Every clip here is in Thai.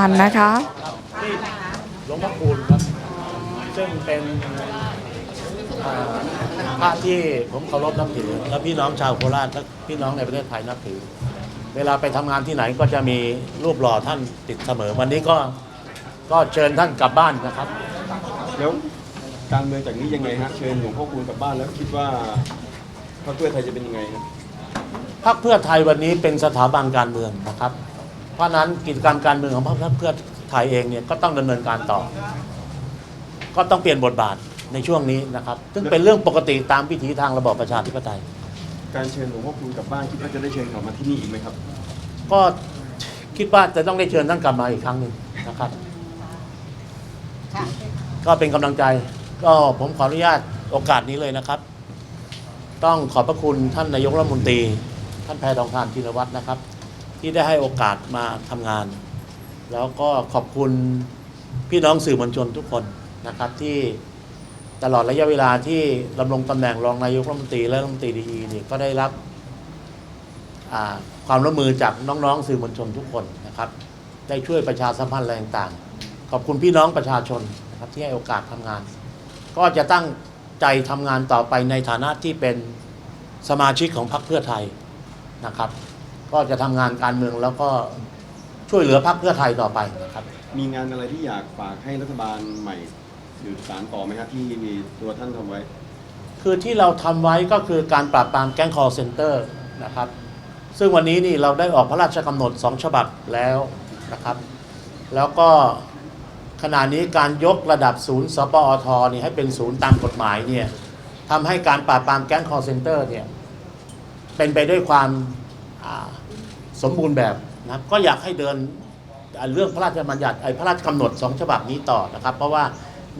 อันนะคะที่หลวงพ่อคูณครับ ซึ่งเป็นอ่าพระที่ผมเคารพนับถือ และพี่น้องชาวโคราชและพี่น้องในประเทศไทยนับถือ เวลาไปทำงานที่ไหนก็จะมีรูปหล่อท่านติดเสมอ วันนี้ก็ก็เชิญท่านกลับบ้านนะครับ แล้วการเมืองจากนี้ยังไงฮะ เชิญหลวงพ่อคูณกลับบ้านแล้วคิดว่าพรรคเพื่อไทยจะเป็นยังไงครับพรรคเพื่อไทยวันนี้เป็นสถาบันการเมืองนะครับ เพราะฉะนั้นกิจการการเมืองของพรรคเพื่อไทยเองเนี่ยก็ต้องดำเนินการต่อ ก็ต้องเปลี่ยนบทบาทในช่วงนี้นะครับ ซึ่งเป็นเรื่องปกติตามวิถีทางระบอบประชาธิปไตย การเชิญหลวงพ่อคูณกลับบ้านคิดว่าจะได้เชิญกลับมาที่นี่อีกไหมครับ ก็คิดว่าจะต้องได้เชิญท่านกลับมาอีกครั้งหนึ่งนะครับ ก็เป็นกำลังใจก็ผมขออนุญาตโอกาสนี้เลยนะครับ ต้องขอบพระคุณท่านนายกรัฐมนตรี ท่านแพทองทานชินวัตรนะครับ ที่ได้ให้โอกาสมาทำงาน แล้วก็ขอบคุณพี่น้องสื่อมวลชนทุกคนนะครับที่ตลอดระยะเวลาที่ดำรงตำแหน่งรองนายกรัฐมนตรีและรัฐมนตรีดีนี่ก็ได้รับความร่วมมือจากน้องๆ สื่อมวลชนทุกคนนะครับ ได้ช่วยประชาสัมพันธ์อะไรต่างๆ ขอบคุณพี่น้องประชาชนนะครับที่ให้โอกาสทำงาน ก็จะตั้งใจทำงานต่อไปในฐานะที่เป็นสมาชิกของพรรคเพื่อไทยนะครับ ก็จะทำงานการเมืองแล้วก็ช่วยเหลือพรรคเพื่อไทยต่อไปนะครับ มีงานอะไรที่อยากฝากให้รัฐบาลใหม่หรือสารต่อไหมครับที่มีตัวท่านทำไว้ คือที่เราทำไว้ก็คือการปราบปรามแก๊งคอร์เซนเตอร์นะครับ ซึ่งวันนี้นี่เราได้ออกพระราชกำหนดสองฉบับแล้วนะครับ แล้วก็ขณะนี้การยกระดับศูนย์สปอทนี่ให้เป็นศูนย์ตามกฎหมายเนี่ยทำให้การปราบปรามแก๊งคอร์เซนเตอร์เนี่ยเป็นไปด้วยความอ่า สมบูรณ์แบบนะครับก็อยากให้เดินอ่าเรื่องพระราชบัญญัติไอ้พระราชกำหนดสองฉบับนี้ต่อนะครับ เพราะว่า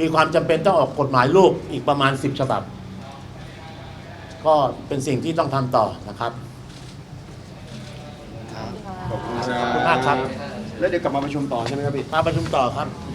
มีความจำเป็นต้องออกกฎหมายลูกอีกประมาณ 10 ฉบับ ก็เป็นสิ่งที่ต้องทำต่อนะครับขอบคุณขอบคุณมากครับ แล้วเดี๋ยวกลับมาประชุมต่อใช่ไหมครับพี่มาประชุมต่อครับค